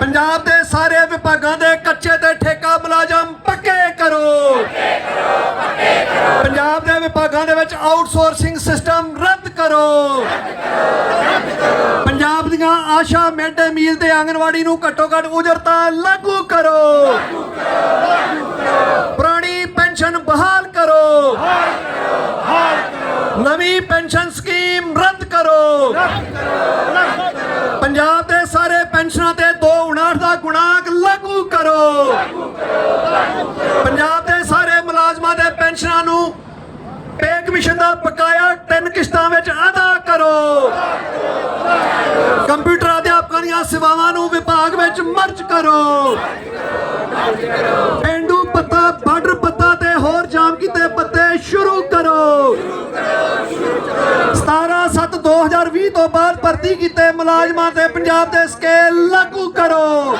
ਪੰਜਾਬ ਦੇ ਸਾਰੇ ਵਿਭਾਗਾਂ ਦੇ ਕੱਚੇ ਤੇ ਠੇਕਾ ਮੁਲਾਜ਼ਮ ਪੱਕੇ ਕਰੋ। ਪੰਜਾਬ ਦੇ ਵਿਭਾਗਾਂ ਦੇ ਵਿੱਚ ਆਊਟਸੋਰਸਿੰਗ ਸਿਸਟਮ ਰੱਦ ਕਰੋ। ਪੰਜਾਬ ਦੀਆਂ ਆਸ਼ਾ ਮਿਡ ਮੀਲ ਤੇ ਆਂਗਨਵਾੜੀ ਨੂੰ ਘੱਟੋ ਘੱਟ ਉਜਰਤਾਂ ਲਾਗੂ ਕਰੋ। ਪੁਰਾਣੀ ਪੈਨਸ਼ਨ ਬਹਾਲ ਕਰੋ। ਨਵੀਂ ਪੈਨਸ਼ਨ ਸਕੀਮ ਰੱਦ ਕਰੋ। ਪੰਜਾਬ ਦੇ ਸਾਰੇ ਪੈਨਸ਼ਨਾਂ ਤੇ 2.59 ਦਾ ਗੁਣਾਂਕ ਲਾਗੂ ਕਰੋ ਪੰਜਾਬ ਦੇ ਸਾਰੇ ਮੁਲਾਜ਼ਮਾਂ ਦੇ ਪੈਨਸ਼ਨਾਂ ਨੂੰ ਪੇ ਕਮਿਸ਼ਨ ਦਾ ਬਕਾਇਆ ਤਿੰਨ ਕਿਸ਼ਤਾਂ ਵਿੱਚ ਅਦਾ ਕਰੋ। ਕੰਪਿਊਟਰ ਅਧਿਆਪਕਾਂ ਦੀਆਂ ਸੇਵਾਵਾਂ ਨੂੰ ਵਿਭਾਗ ਵਿੱਚ ਮਰਜ ਕਰੋ। ਪਿੰਡੂ ਪੱਤਾ, ਬਾਰਡਰ ਪੱਤਾ ਤੇ ਹੋਰ ਜਾਮ ਕੀਤੇ ਪੱਤੇ ਸ਼ੁਰੂ ਕਰੋ। 17/7/2020 ਤੋਂ ਬਾਅਦ ਭਰਤੀ ਕੀਤੇ ਮੁਲਾਜ਼ਮਾਂ ਤੇ ਪੰਜਾਬ ਦੇ ਸਕੇਲ ਲਾਗੂ ਕਰੋ।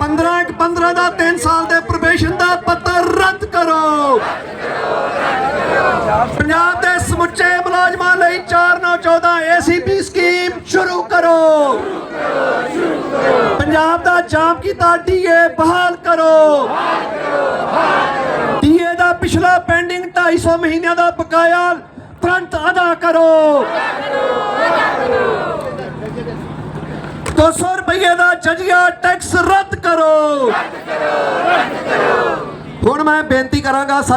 15 ਇੱਕ 15 ਦਾ 3 ਸਾਲ ਦੇ ਪੱਤਰ ਰੱਦ ਕਰੋ ਪੰਜਾਬ ਦੇ ਸਮੁੱਚੇ ਮੁਲਾਜ਼ਮਾਂ ਲਈ 4914 ਏਸੀਪੀ ਸਕੀਮ ਸ਼ੁਰੂ ਕਰੋ। ਪੰਜਾਬ ਦਾ ਜਾਮ ਕੀਤਾ ਡੀਏ ਬਹਾਲ ਕਰੋ। ਡੀਏ ਦਾ ਪਿਛਲਾ ਪੈਂਡਿੰਗ 250 ਮਹੀਨਿਆਂ ਦਾ ਬਕਾਇਆ ਤੁਰੰਤ ਅਦਾ ਕਰੋ। 200 ਰੁਪਏ ਦਾ ਜਜੀਆ ਟੈਕਸ ਰੱਦ ਕਰੋ। ਹੁਣ ਮੈਂ ਬੇਨਤੀ ਕਰਾਂਗਾ